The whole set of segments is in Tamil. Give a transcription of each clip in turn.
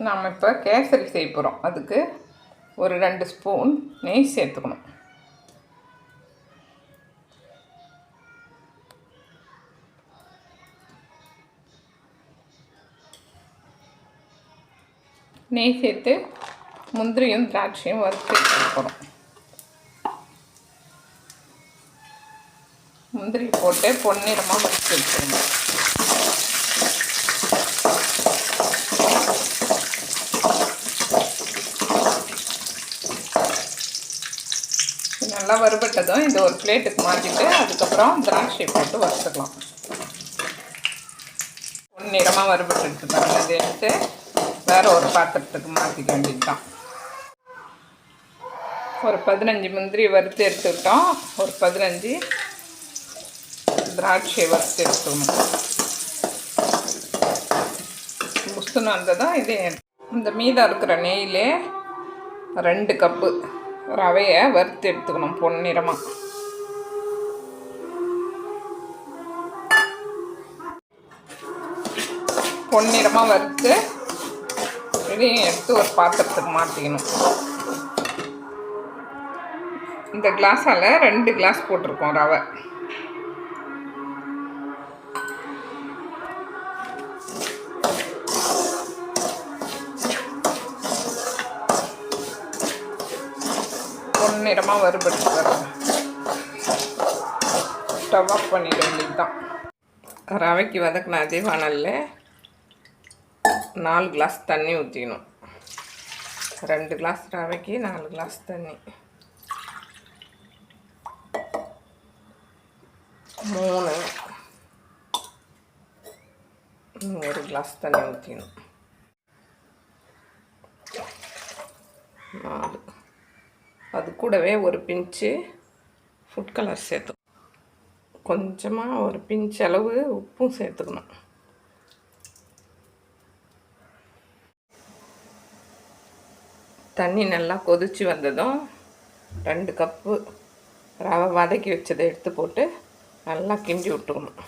நாம் இப்போ கேசரி செய்ய போகிறோம் அதுக்கு ஒரு ரெண்டு ஸ்பூன் நெய் சேர்த்துக்கணும். நெய் சேர்த்து முந்திரியும் திராட்சையும் வறுத்து போகிறோம் முந்திரி போட்டு பொன்னிறமாக வறுத்து வச்சுருந்தோம் நல்லா வறுபட்டதும் இந்த ஒரு பிளேட்டுக்கு மாற்றிட்டு அதுக்கப்புறம் திராட்சை போட்டு வறுத்துக்கலாம். பொன்னிறமாக வறுபட்டு இருக்காங்க அதை எடுத்து வேறு ஒரு பாத்திரத்துக்கு மாற்றிக்க வேண்டியது தான் ஒரு பதினஞ்சு முந்திரி வறுத்து எடுத்துக்கிட்டோம். ஒரு பதினஞ்சு திராட்சை வறுத்து எடுத்துக்கணும். புஸ்துன்னு வந்ததும் இதே. இந்த மீதம் இருக்கிற நெய்யிலே ரெண்டு கப்பு ரவையை வறுத்து எடுத்துக்கணும் பொன்னிறமாக பொன்னிறமாக வறுத்து இதையும் எடுத்து ஒரு பாத்திரத்துக்கு மாற்றிக்கணும் இந்த கிளாஸால் ரெண்டு கிளாஸ் போட்டிருக்கோம் ரவை. பொன்னிறமாக வறுபட்டு வரும் ஸ்டவ் ஆஃப் பண்ணிட வேண்டியது தான் ரவைக்கு வதக்கின அதே வானலில் நாலு கிளாஸ் தண்ணி ஊற்றிக்கணும் ரெண்டு கிளாஸ் ரவைக்கு நாலு கிளாஸ் தண்ணி. மூணு. ஒரு கிளாஸ் தண்ணி ஊற்றிக்கணும் நாலு. அது கூடவே ஒரு பிஞ்சு ஃபுட் கலர் சேர்த்து கொஞ்சமாக ஒரு பிஞ்ச் அளவு உப்பும் சேர்த்துக்கணும். தண்ணி நல்லா கொதித்து வந்ததும் ரெண்டு கப்பு ரவை வதக்கி வச்சதை எடுத்து போட்டு நல்லா கிண்டி விட்டுக்கணும்.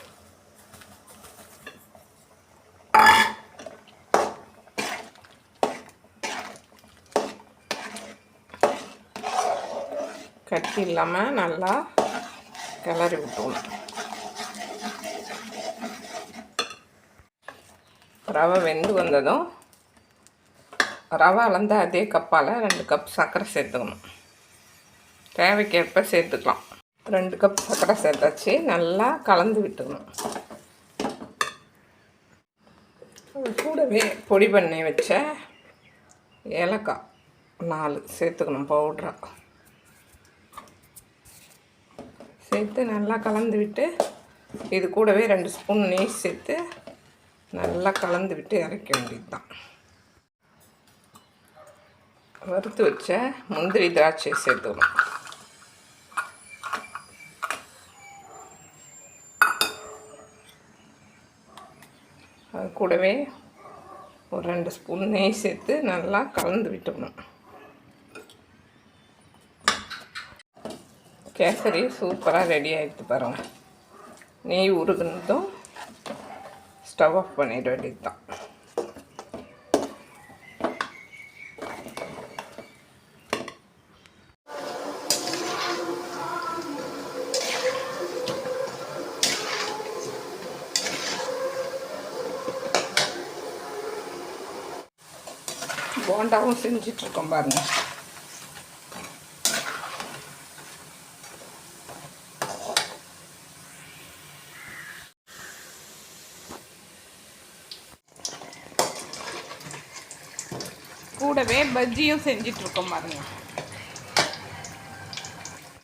கட்டி இல்லாமல் நல்லா கிளறி விட்டுக்கணும். ரவை வெந்து வந்ததும் ரவை அளந்த அதே கப்பால் ரெண்டு கப் சர்க்கரை சேர்த்துக்கணும். தேவைக்கேற்ப சேர்த்துக்கலாம். ரெண்டு கப் சர்க்கரை சேர்த்தாச்சு. நல்லா கலந்து விட்டுக்கணும். கூடவே பொடி பண்ணி வச்ச ஏலக்காய் நாலு சேர்த்துக்கணும் பவுட்ராக சேர்த்து நல்லா கலந்து விட்டு இது கூடவே ரெண்டு ஸ்பூன் நெய் சேர்த்து நல்லா கலந்து விட்டு இறக்க வேண்டியது தான் வறுத்து வச்ச முந்திரி திராட்சை சேர்த்துக்கணும் அது கூடவே ஒரு ரெண்டு ஸ்பூன் நெய் சேர்த்து நல்லா கலந்து விட்டுக்கணும் கேசரி சூப்பராக ரெடி ஆகிடுது பாருங்கள் நெய் உருகுனதும் ஸ்டவ் ஆஃப் பண்ணிட வேண்டியது தான் போண்டாவும் செஞ்சிட்ருக்கோம் பாருங்கள் கூடவே பஜ்ஜியும் செஞ்சிட்ருக்கோம் பாருங்கள்